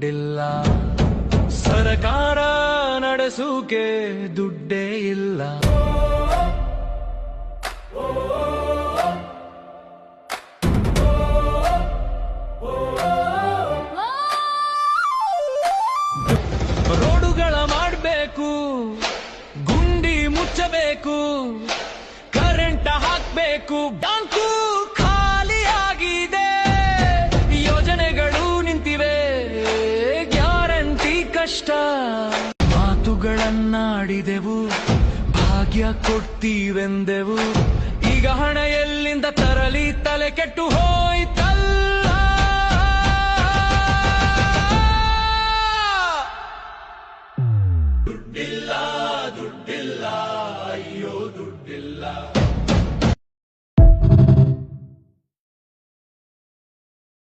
ದುಡ್ಡಿಲ್ಲ. ಸರಕಾರ ನಡೆಸೂಕೆ ದುಡ್ಡೇ ಇಲ್ಲ. ರೋಡುಗಳ ಮಾಡಬೇಕು ಗುಂಡಿ ಮುಚ್ಚಬೇಕು ಕರೆಂಟ್ ಹಾಕ್ಬೇಕು ಕಷ್ಟ. ಮಾತುಗಳನ್ನಾಡಿದೆವು, ಭಾಗ್ಯ ಕೊಡ್ತೀವೆಂದೆವು. ಈಗ ಹಣ ಎಲ್ಲಿಂದ ತರಲಿ, ತಲೆ ಕೆಟ್ಟು ಹೋಯ್ತಲ್ಲ. ದುಡ್ಡಿಲ್ಲ ದುಡ್ಡಿಲ್ಲ, ಅಯ್ಯೋ, ದುಡ್ಡಿಲ್ಲ.